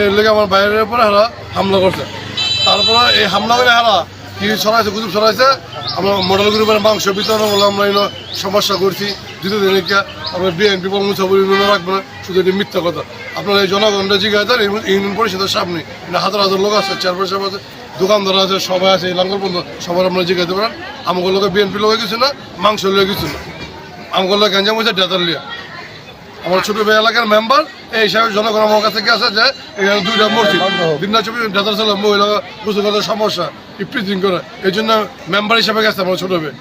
এর আমার বাইরের উপরে হারা হামলা করছে। তারপরে এই হামলা করে হারা কি ছড়াইছে, গুজব ছড়াইছে, আমরা মডেল গ্রুপের মাংস বিতরণ বলে আমরা সমস্যা করছি দ্বিতীয় দিনে আমরা বিএনপি সব ইউনিয়নে রাখব না শুধু এটি মিথ্যা কথা। আপনারা এই জনগণটা জিজ্ঞাসা ইউনিয়ন পরিষদের সামনে। হাজার হাজার লোক আছে, চেয়ারপারসন আছে, দোকানদার আছে, সবাই আছে লাঙ্গল বন্ধু, সবার আপনারা জিজ্ঞাসা পারেন। আমাকে লোকে বিএনপি লোকে কিছু না, মাংস লিয়ে কিছু না। আমাকে লোক গঞ্জাম হয়েছে ডেতার লিয়া। আমার ছোট ভাই এলাকার মেম্বার এই হিসাবে জনগণ আমার কাছে আছে যে এখানে দুইটা মসজিদ চব্বিশ ডেতার ছিল মহিলা বুঝতে সমস্যা ইপ্রিজিং করে। এই জন্য মেম্বার হিসাবে গেছে আমার ছোট ভাই।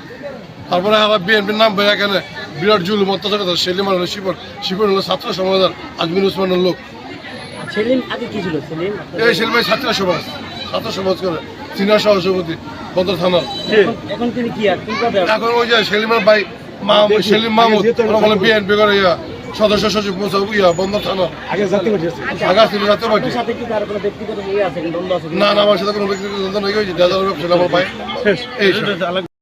তারপরে আমার বিএনপির নাম ভাই এখানে বিরাট জুলুম অত্যাচার কথা সেলিম হলো শিবন শিবন হলো ছাত্র সমাজের আজমির উসমানের লোক। এই সেলিম ছাত্র সমাজ ছাত্র সমাজ করে। সিনিয়র সহসভাপতি বদর থানার। এখন- ওই যে সেলিমের ভাই মাহমুদ সেলিম মাহমুদ বলে বিএনপি করে ইয়া। সদস্য সচিব মোসাফ ইয়া বন্দর থানা। আগে জাতি পার্টি আছে আগা ছিল রাতে সাথে কি তার কোনো ব্যক্তিগত আছে দ্বন্দ্ব আছে না না আমার সাথে কোনো ব্যক্তিগত দ্বন্দ্ব নেই ওই যে আমার ভাই। এই।